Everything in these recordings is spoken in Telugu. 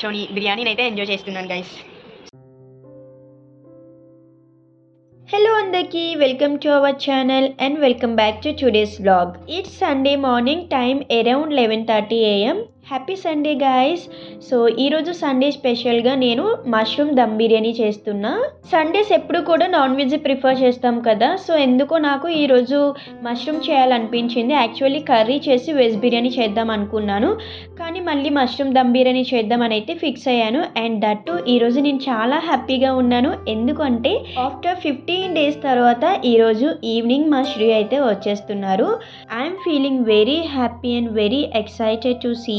కూర్చొని బిర్యానీని అయితే ఎంజాయ్ చేస్తున్నాను గైస్ హలో అందరికీ welcome to our channel and welcome back to today's blog it's Sunday morning time around eleven thirty AM happy Sunday guys so ఈరోజు సండే స్పెషల్గా నేను మష్రూమ్ దమ్ బిర్యానీ చేస్తున్నా. సండేస్ ఎప్పుడు కూడా నాన్ వెజ్ ప్రిఫర్ చేస్తాం కదా. సో ఎందుకో నాకు ఈరోజు మష్రూమ్ చేయాలనిపించింది. యాక్చువల్లీ కర్రీ చేసి వెజ్ బిర్యానీ చేద్దాం అనుకున్నాను. కానీ మళ్ళీ మష్రూమ్ దమ్ బిర్యానీ చేద్దామని అయితే ఫిక్స్ అయ్యాను. అండ్ దట్టు ఈరోజు నేను చాలా హ్యాపీగా ఉన్నాను. ఎందుకంటే ఆఫ్టర్ ఫిఫ్టీన్ డేస్ తర్వాత ఈరోజు ఈవినింగ్ మా శ్రీ అయితే వచ్చేస్తున్నారు. I'm feeling very happy and very excited to see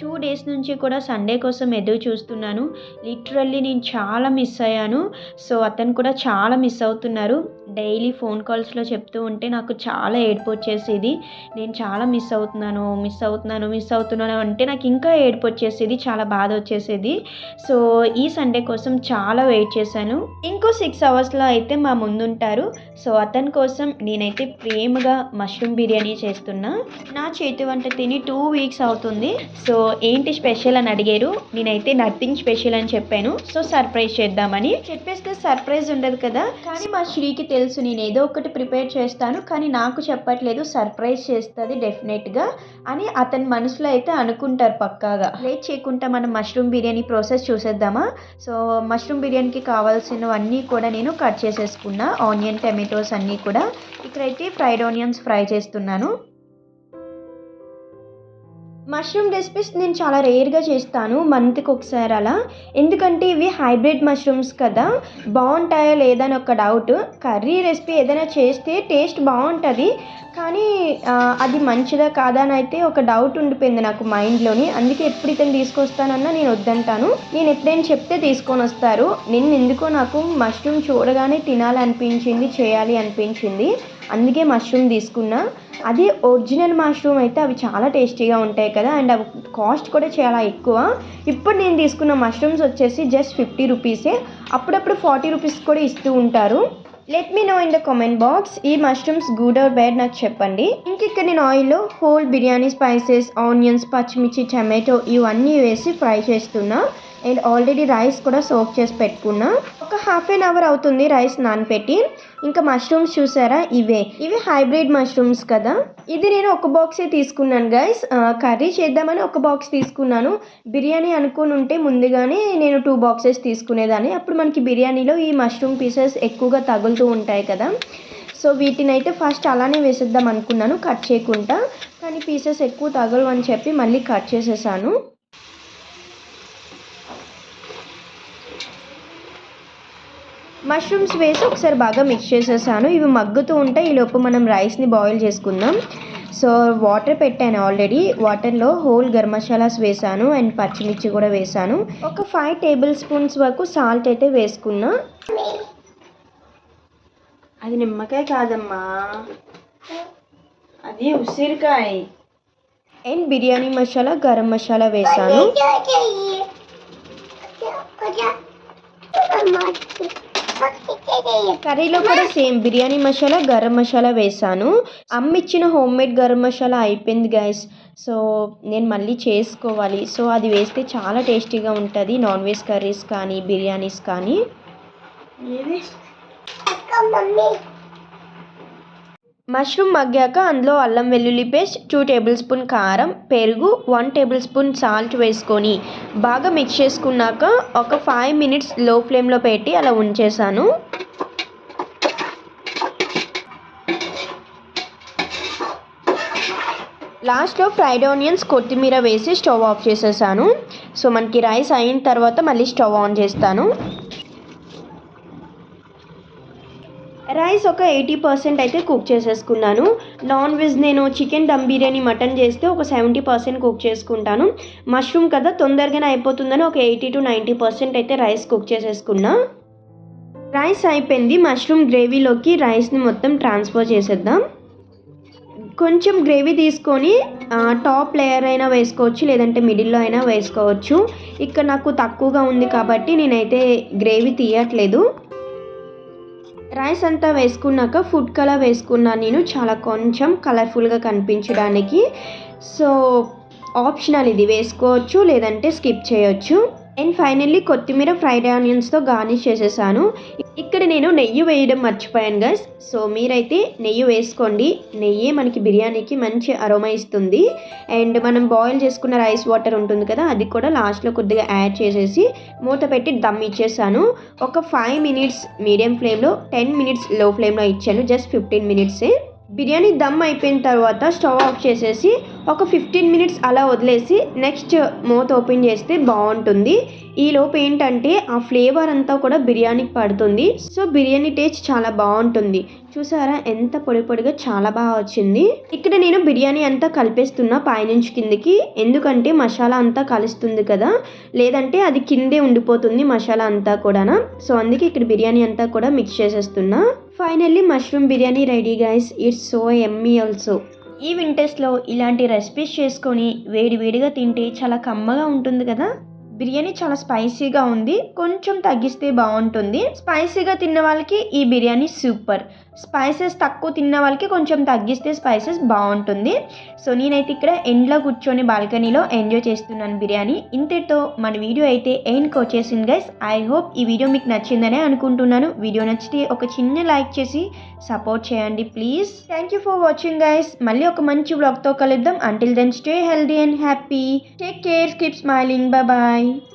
two days నుంచి కూడా సండే కోసం ఎదురు చూస్తున్నాను. లిటరల్లీ నేను చాలా మిస్ అయ్యాను. సో అతను కూడా చాలా మిస్ అవుతున్నారు. డైలీ ఫోన్ కాల్స్లో చెప్తూ ఉంటే నాకు చాలా ఏడుపు వచ్చేసేది నేను చాలా మిస్ అవుతున్నాను మిస్ అవుతున్నాను మిస్ అవుతున్నాను అంటే నాకు ఇంకా ఏడుపు వచ్చేసేది చాలా బాధ వచ్చేసేది సో ఈ సండే కోసం చాలా వెయిట్ చేశాను. ఇంకో సిక్స్ అవర్స్లో అయితే మా ముందుంటారు. సో అతని కోసం నేనైతే ప్రేమగా మష్రూమ్ బిర్యానీ చేస్తున్నా. నా చేతి వంట తిని టూ వీక్స్ అవుతుంది. సో ఏంటి స్పెషల్ అని అడిగారు. నేనైతే నథింగ్ స్పెషల్ అని చెప్పాను. సో సర్ప్రైజ్ చేద్దామని చెప్పేస్తే సర్ప్రైజ్ ఉండదు కదా. కానీ మా శ్రీకి తెలుసు నేను ఏదో ఒకటి ప్రిపేర్ చేస్తాను. కానీ నాకు చెప్పట్లేదు సర్ప్రైజ్ చేస్తుంది డెఫినెట్గా అని అతని మనసులో అయితే అనుకుంటారు పక్కాగా. లేట్ చేయకుండా మనం మష్రూమ్ బిర్యానీ ప్రాసెస్ చూసేద్దామా? సో మష్రూమ్ బిర్యానీకి కావాల్సినవన్నీ కూడా నేను కట్ చేసేసుకున్నా. ఆనియన్ టమాటోస్ అన్నీ కూడా. ఇక్కడైతే ఫ్రైడ్ ఆనియన్స్ ఫ్రై చేస్తున్నాను. మష్రూమ్ రెసిపీస్ నేను చాలా రేర్గా చేస్తాను మంత్కి ఒకసారి అలా. ఎందుకంటే ఇవి హైబ్రిడ్ మష్రూమ్స్ కదా. బాగుంటాయా లేదా అని ఒక డౌట్. కర్రీ రెసిపీ ఏదైనా చేస్తే టేస్ట్ బాగుంటుంది. కానీ అది మంచిదా కాదా అని అయితే ఒక డౌట్ ఉండిపోయింది నాకు మైండ్లోని. అందుకే ఎప్పుడు ఇతను తీసుకొస్తానన్నా నేను వద్దంటాను. నేను ఎప్పుడైనా చెప్తే తీసుకొని వస్తారు. నిన్న ఎందుకో నాకు మష్రూమ్ చూడగానే తినాలనిపించింది చేయాలి అనిపించింది. అందుకే మష్రూమ్ తీసుకున్నా. అది ఒరిజినల్ మష్రూమ్ అయితే అవి చాలా టేస్టీగా ఉంటాయి కదా అండ్ అవి కాస్ట్ కూడా చాలా ఎక్కువ. ఇప్పుడు నేను తీసుకున్న మష్రూమ్స్ వచ్చేసి జస్ట్ ఫిఫ్టీ రూపీసే అప్పుడప్పుడు ఫార్టీ రూపీస్ కూడా ఇస్తూ ఉంటారు. Let me know in the comment box ఈ మష్రూమ్స్ గుడ్ ఆర్ బ్యాడ్ నాకు చెప్పండి. ఇంక ఇక్కడ నేను ఆయిల్లో హోల్ బిర్యానీ స్పైసెస్ ఆనియన్స్ పచ్చిమిర్చి టమాటో ఇవన్నీ వేసి ఫ్రై చేస్తున్నా. అండ్ ఆల్రెడీ రైస్ కూడా సోక్ చేసి పెట్టుకున్నా. ఒక హాఫ్ అన్ అవర్ అవుతుంది రైస్ నానపెట్టి. ఇంకా మష్రూమ్స్ చూసారా? ఇవే. ఇవి హైబ్రిడ్ మష్రూమ్స్ కదా. ఇది నేను ఒక బాక్సే తీసుకున్నాను గైస్ కర్రీ చేద్దామని ఒక బాక్స్ తీసుకున్నాను. బిర్యానీ అనుకుని ఉంటే ముందుగానే నేను టూ బాక్సెస్ తీసుకునేదాన్ని. అప్పుడు మనకి బిర్యానీలో ఈ మష్రూమ్ పీసెస్ ఎక్కువగా తగులుతూ ఉంటాయి కదా. సో వీటిని అయితే ఫస్ట్ అలానే వేసేద్దాం అనుకున్నాను కట్ చేయకుండా. కానీ పీసెస్ ఎక్కువ తగలవు అని చెప్పి మళ్ళీ కట్ చేసేసాను. మష్రూమ్స్ వేసి ఒకసారి బాగా మిక్స్ చేసేసాను. ఇవి మగ్గుతూ ఉంటే ఈ లోపు మనం రైస్ని బాయిల్ చేసుకుందాం. సో వాటర్ పెట్టాను ఆల్రెడీ. వాటర్లో హోల్ గరం మసాలాస్ వేసాను అండ్ పచ్చిమిర్చి కూడా వేసాను. ఒక ఫైవ్ టేబుల్ స్పూన్స్ వరకు సాల్ట్ అయితే వేసుకున్నా. అది నిమ్మకాయ కాదమ్మా. అది ఉసిరికాయ. అండ్ బిర్యానీ మసాలా గరం మసాలా వేసాను. కర్రీలో కూడా సేమ్. బిర్యానీ మసాలా గరం మసాలా వేసాను. అమ్మ ఇచ్చిన హోమ్ మేడ్ గరం మసాలా అయిపోయింది గైస్ సో నేను మళ్ళీ చేసుకోవాలి. సో అది వేస్తే చాలా టేస్టీగా ఉంటుంది. నాన్ వెజ్ కర్రీస్ కానీ బిర్యానీస్ కానీ. మష్రూమ్ మగ్గాక అందులో అల్లం వెల్లుల్లి పేస్ట్ టూ టేబుల్ స్పూన్ కారం పెరుగు వన్ టేబుల్ స్పూన్ సాల్ట్ వేసుకొని బాగా మిక్స్ చేసుకున్నాక ఒక ఫైవ్ మినిట్స్లో ఫ్లేమ్లో పెట్టి అలా ఉంచేసాను లాస్ట్లో ఫ్రైడ్ ఆనియన్స్ కొత్తిమీర వేసి స్టవ్ ఆఫ్ చేసేసాను. సో మనకి రైస్ అయిన తర్వాత మళ్ళీ స్టవ్ ఆన్ చేస్తాను. రైస్ ఒక ఎయిటీ పర్సెంట్ అయితే కుక్ చేసేసుకున్నాను. నాన్ వెజ్ నేను చికెన్ దమ్ బిర్యానీ మటన్ చేస్తే ఒక సెవెంటీ పర్సెంట్ కుక్ చేసుకుంటాను. మష్రూమ్ కదా తొందరగానే అయిపోతుందని ఒక ఎయిటీ టు నైంటీ పర్సెంట్ అయితే రైస్ కుక్ చేసేసుకున్నా. రైస్ అయిపోయింది. మష్రూమ్ గ్రేవీలోకి రైస్ని మొత్తం ట్రాన్స్ఫర్ చేసేద్దాం. కొంచెం గ్రేవీ తీసుకొని టాప్ లేయర్ అయినా వేసుకోవచ్చు లేదంటే మిడిల్లో అయినా వేసుకోవచ్చు. ఇక్కడ నాకు తక్కువగా ఉంది కాబట్టి నేనైతే గ్రేవీ తీయట్లేదు. రైస్ అంతా వేసుకున్నాక ఫుడ్ కలర్ వేసుకున్నాను నేను. చాలా కొంచెం కలర్ఫుల్గా కనిపించడానికి. సో ఆప్షనల్ ఇది వేసుకోవచ్చు లేదంటే స్కిప్ చేయొచ్చు. అండ్ ఫైనల్లీ కొత్తిమీర ఫ్రైడ్ ఆనియన్స్తో గార్నిష్ చేసేసాను. ఇక్కడ నేను నెయ్యి వేయడం మర్చిపోయాను గైస్ సో మీరైతే నెయ్యి వేసుకోండి. నెయ్యి మనకి బిర్యానీకి మంచి అరోమా ఇస్తుంది. అండ్ మనం బాయిల్ చేసుకున్న రైస్ వాటర్ ఉంటుంది కదా అది కూడా లాస్ట్లో కొద్దిగా యాడ్ చేసేసి మూత పెట్టి దమ్ ఇచ్చేసాను. ఒక ఫైవ్ మినిట్స్ మీడియం ఫ్లేమ్లో టెన్ మినిట్స్లో ఫ్లేమ్లో ఇచ్చాను జస్ట్ ఫిఫ్టీన్ మినిట్సే బిర్యానీ దమ్ అయిపోయిన తర్వాత స్టవ్ ఆఫ్ చేసేసి ఒక ఫిఫ్టీన్ మినిట్స్ అలా వదిలేసి నెక్స్ట్ మూత ఓపెన్ చేస్తే బాగుంటుంది. ఈ లోపు ఏంటంటే ఆ ఫ్లేవర్ అంతా కూడా బిర్యానీకి పడుతుంది. సో బిర్యానీ టేస్ట్ చాలా బాగుంటుంది. చూసారా? ఎంత పొడి పొడిగా చాలా బాగా వచ్చింది. ఇక్కడ నేను బిర్యానీ అంతా కలిపేస్తున్నా పైనుంచి కిందికి. ఎందుకంటే మసాలా అంతా కలుస్తుంది కదా. లేదంటే అది కిందే ఉండిపోతుంది మసాలా అంతా కూడా సో అందుకే ఇక్కడ బిర్యానీ అంతా కూడా mix చేసేస్తున్నా. Finally mushroom biryani ready guys it's so yummy also ఈ వింటర్స్లో ఇలాంటి రెసిపీస్ చేసుకొని వేడి వేడిగా తింటే చాలా కమ్మగా ఉంటుంది కదా? బిర్యానీ చాలా స్పైసీగా ఉంది. కొంచెం తగ్గిస్తే బాగుంటుంది. స్పైసీగా తిన్న వాళ్ళకి ఈ బిర్యానీ సూపర్. స్పైసెస్ తక్కువ తిన్న వాళ్ళకి కొంచెం తగ్గిస్తే స్పైసెస్ బాగుంటుంది. సో నేనైతే ఇక్కడ ఎండ్లో కూర్చొని బాల్కనీలో ఎంజాయ్ చేస్తున్నాను బిర్యానీ. ఇంతటితో మన వీడియో అయితే ఎండ్కి వచ్చేసింది గైస్ ఐ హోప్ ఈ వీడియో మీకు నచ్చిందనే అనుకుంటున్నాను. వీడియో నచ్చితే ఒక చిన్న లైక్ చేసి సపోర్ట్ చేయండి please thank you for watching guys మళ్ళీ ఒక మంచి వ్లాగ్తో కలుద్దాం. Until then stay healthy and happy take care keep smiling bye Bye.